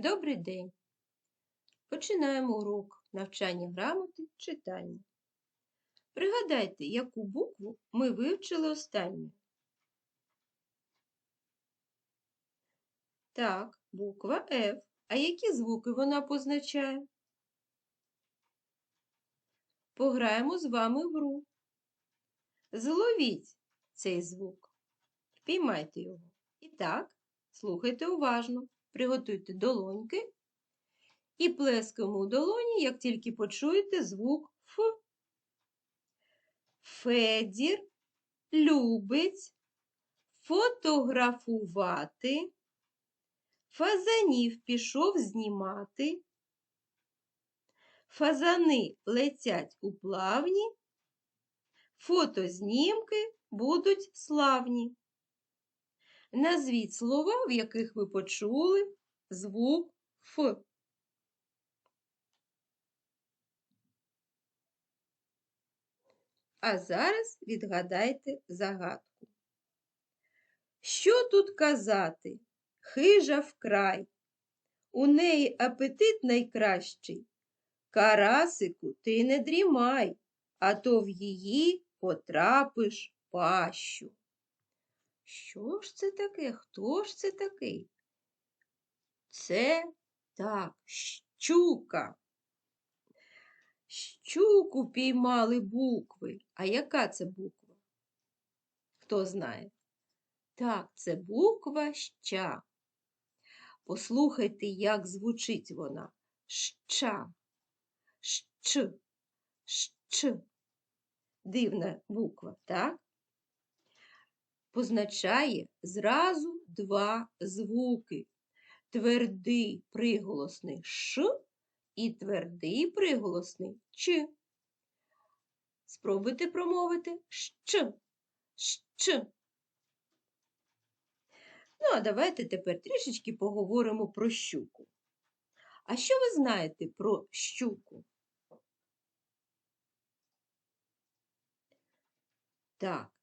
Добрий день! Починаємо урок навчання грамоти читання. Пригадайте, яку букву ми вивчили останню. Так, буква F. А які звуки вона позначає? Пограємо з вами в гру. Зловіть цей звук. Впіймайте його. І так, слухайте уважно. Приготуйте долоньки і плескаємо у долоні, як тільки почуєте звук Ф. Федір любить фотографувати, фазанів пішов знімати, фазани летять у плавні, фотознімки будуть славні. Назвіть слова, в яких ви почули звук Ф. А зараз відгадайте загадку. Що тут казати? Хижа вкрай. У неї апетит найкращий. Карасику, ти не дрімай, а то в її потрапиш пащу. Що ж це таке? Хто ж це такий? Це так, щука. Щуку піймали букви. А яка це буква? Хто знає? Так, це буква ща. Послухайте, як звучить вона. Ща, щ, щ. Дивна буква, так? Позначає зразу два звуки. Твердий приголосний Ш і твердий приголосний Ч. Спробуйте промовити щ, щ. Ну, а давайте тепер трішечки поговоримо про щуку. А що ви знаєте про щуку? Так,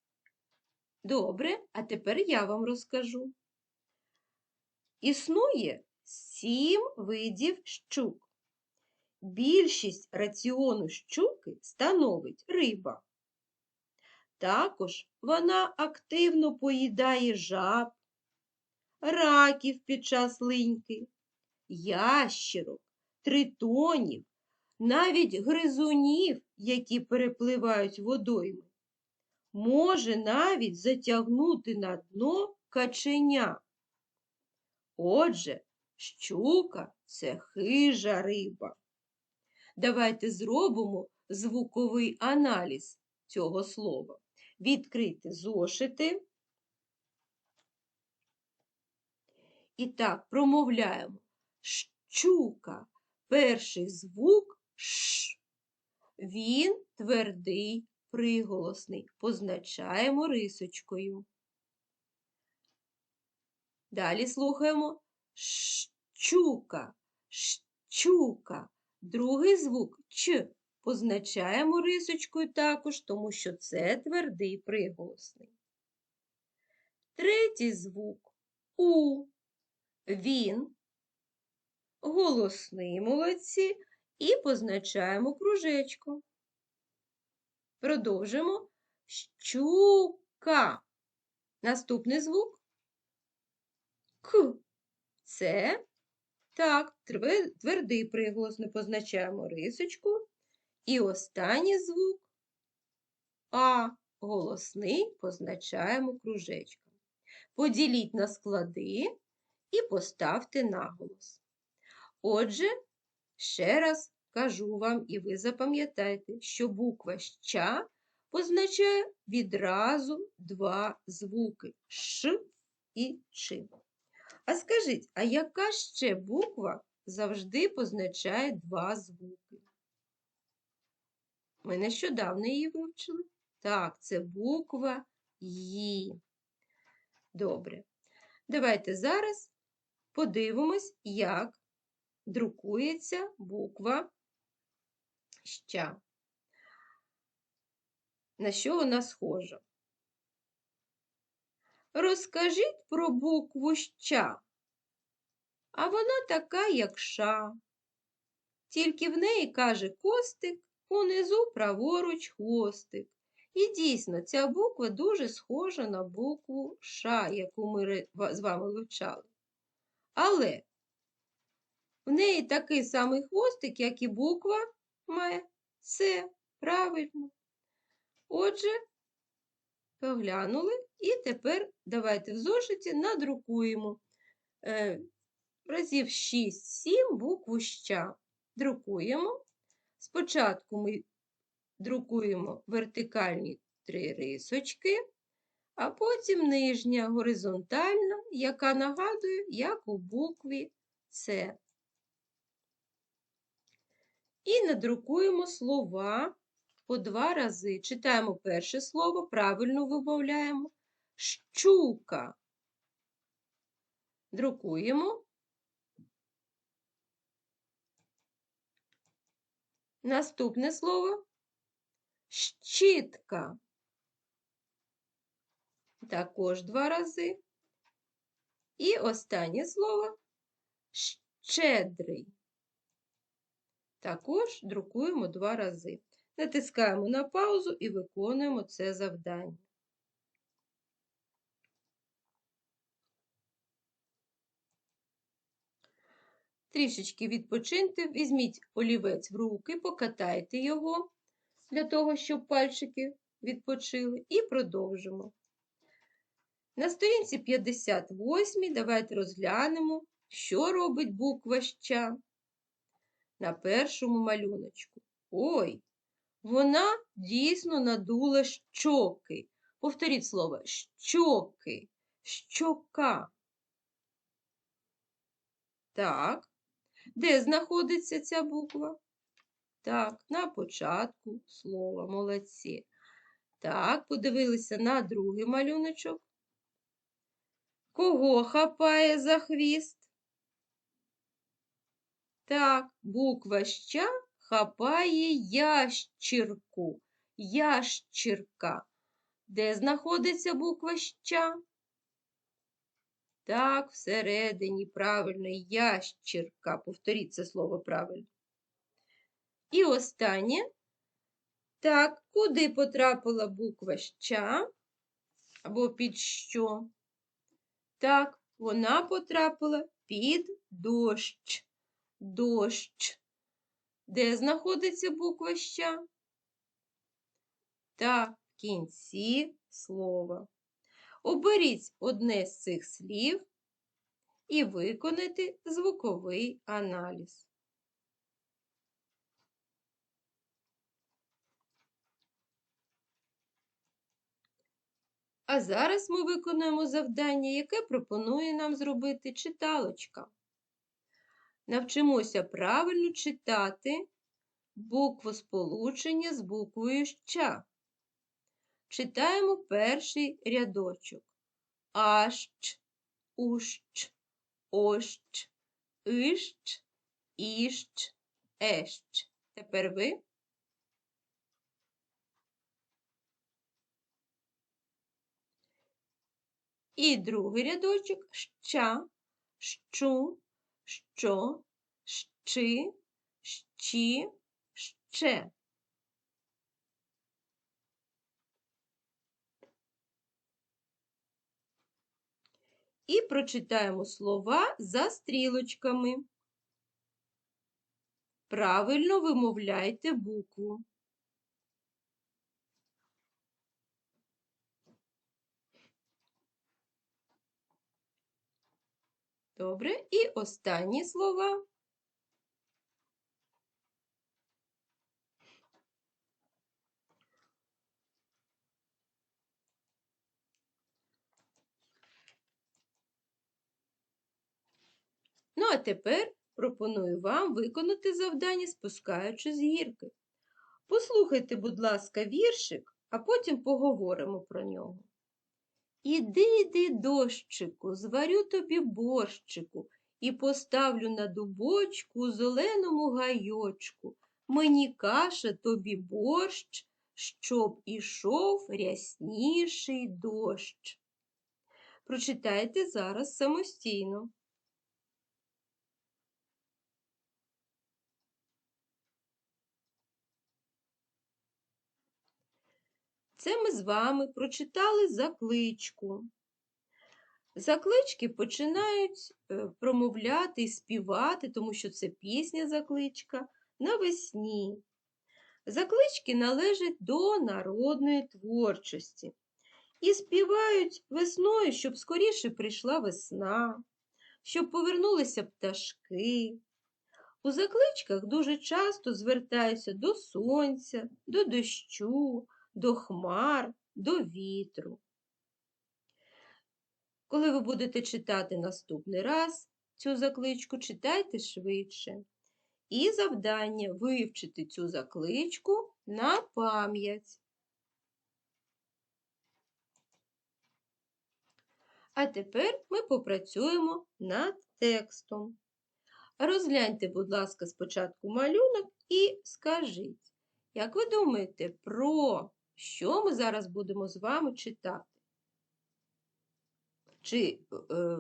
Добре, а тепер я вам розкажу. Існує сім видів щук. Більшість раціону щуки становить риба. Також вона активно поїдає жаб, раків під час линьки, ящерок, тритонів, навіть гризунів, які перепливають водойми може навіть затягнути на дно каченя. Отже, щука це хижа риба. Давайте зробимо звуковий аналіз цього слова. Відкрити зошити. І так, промовляємо щука. Перший звук Ш. Він твердий приголосний позначаємо рисочкою. Далі слухаємо щука, щука. Другий звук Ч позначаємо рисочкою також, тому що це твердий приголосний. Третій звук У. Він голосний молодці і позначаємо кружечком. Продовжимо щука. Наступний звук К. Це так, твердий приголосний позначаємо рисочку. І останній звук А. Голосний позначаємо кружечком. Поділіть на склади і поставте наголос. Отже, ще раз Кажу вам, і ви запам'ятайте, що буква ща позначає відразу два звуки Ш і Ч. А скажіть, а яка ще буква завжди позначає два звуки? Ми нещодавно її вивчили. Так, це буква Ї. Добре. Давайте зараз подивимось, як друкується буква ща. На що вона схожа? Розкажіть про букву ща. А вона така, як ша. Тільки в неї, каже Костик, унизу праворуч хвостик. І дійсно, ця буква дуже схожа на букву Ш, яку ми з вами вивчали. Але в неї такий самий хвостик, як і буква має. Це правильно. Отже, поглянули, і тепер давайте в зошиті надрукуємо е, разів 6-7 букву ща. Друкуємо. Спочатку ми друкуємо вертикальні три рисочки, а потім нижня горизонтальна, яка нагадує, як у букві С. І надрукуємо слова по два рази. Читаємо перше слово, правильно вимовляємо. Щука. Друкуємо. Наступне слово щітка. Також два рази. І останнє слово щедрий. Також друкуємо два рази. Натискаємо на паузу і виконуємо це завдання. Трішечки відпочиньте, візьміть олівець в руки, покатайте його для того, щоб пальчики відпочили, і продовжимо. На сторінці 58 давайте розглянемо, що робить буква ща на першому малюночку. Ой, вона дійсно надула щоки. Повторіть слово щоки, щока. Так. Де знаходиться ця буква? Так, на початку слова. Молодці. Так, подивилися на другий малюночок. Кого хапає за хвіст? Так, буква ща хапає ящірку. Ящірка. Де знаходиться буква ща? Так, всередині правильно, ящірка. Повторіть це слово правильно. І останнє. Так, куди потрапила буква ща? Або під що? Так, вона потрапила під дощ. Дощ. Де знаходиться буква ща? Так, в кінці слова. Оберіть одне з цих слів і виконайте звуковий аналіз. А зараз ми виконуємо завдання, яке пропонує нам зробити читалочка. Навчимося правильно читати букву сполучення з буквою ща. Читаємо перший рядочок. Ащ, ущ, ощ, ищ, іщ, ещ. Тепер ви. І другий рядочок ща, щу, що, щи, щі, ще. І прочитаємо слова за стрілочками. Правильно вимовляйте букву. Добре, і останні слова. Ну, а тепер пропоную вам виконати завдання, спускаючи з гірки. Послухайте, будь ласка, віршик, а потім поговоримо про нього. Іди, іди, дощику, зварю тобі борщику і поставлю на дубочку зеленому гайочку. Мені каша тобі борщ, щоб ішов рясніший дощ. Прочитайте зараз самостійно. Це ми з вами прочитали закличку. Заклички починають е, промовляти і співати, тому що це пісня закличка навесні. Заклички належать до народної творчості і співають весною, щоб скоріше прийшла весна, щоб повернулися пташки. У закличках дуже часто звертаються до сонця, до дощу, до хмар, до вітру. Коли ви будете читати наступний раз цю закличку, читайте швидше. І завдання вивчити цю закличку на пам'ять. А тепер ми попрацюємо над текстом. Розгляньте, будь ласка, спочатку малюнок і скажіть, як ви думаєте, про що ми зараз будемо з вами читати? Чи е,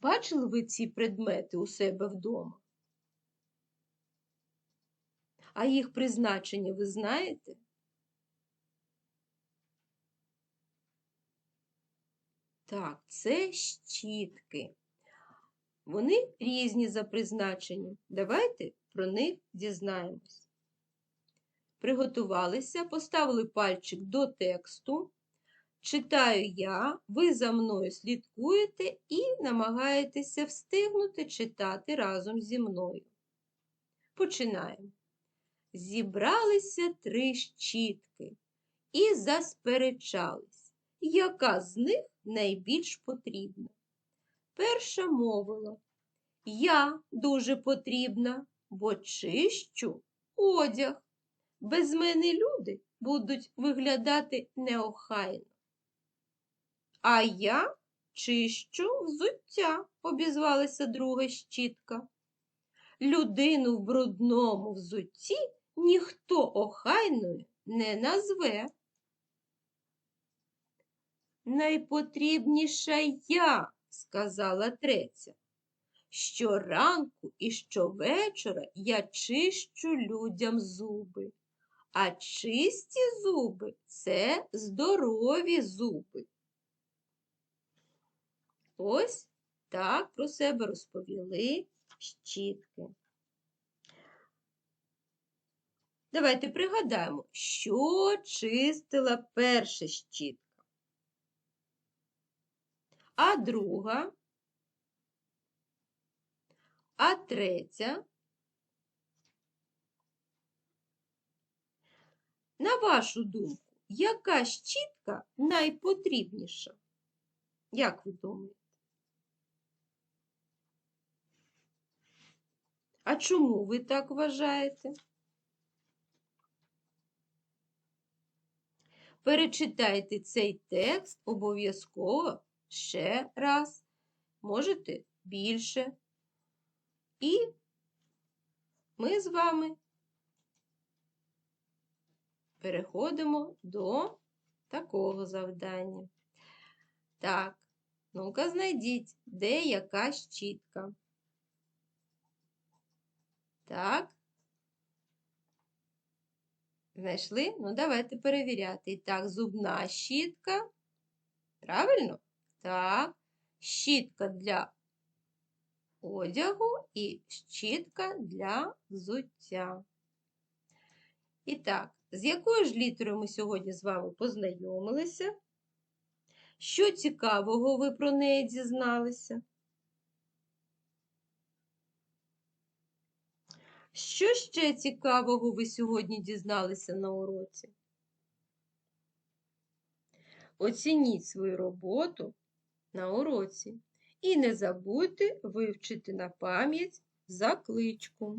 бачили ви ці предмети у себе вдома? А їх призначення ви знаєте? Так, це щітки. Вони різні за призначенням. Давайте про них дізнаємось. Приготувалися, поставили пальчик до тексту. Читаю я, ви за мною слідкуєте і намагаєтеся встигнути читати разом зі мною. Починаємо. Зібралися три щітки і засперечались, яка з них найбільш потрібна. Перша мовила Я дуже потрібна, бо чищу одяг. Без мене люди будуть виглядати неохайно. А я чищу взуття, обізвалася друга щітка. Людину в брудному взутті ніхто охайною не назве. Найпотрібніша я, сказала третя. Щоранку і щовечора я чищу людям зуби, а чисті зуби це здорові зуби. Ось так про себе розповіли щітки. Давайте пригадаємо, що чистила перша щітка, а друга, а третя. На вашу думку, яка щітка найпотрібніша? Як ви думаєте? А чому ви так вважаєте? Перечитайте цей текст обов'язково ще раз, можете більше. І ми з вами переходимо до такого завдання. Так, ну-ка знайдіть, де яка щітка. Так. Знайшли? Ну, давайте перевіряти. І так, зубна щітка. Правильно? Так. Щітка для одягу і щітка для взуття. І так, з якою ж літерою ми сьогодні з вами познайомилися? Що цікавого ви про неї дізналися? Що ще цікавого ви сьогодні дізналися на уроці? Оцініть свою роботу на уроці і не забудьте вивчити на пам'ять закличку.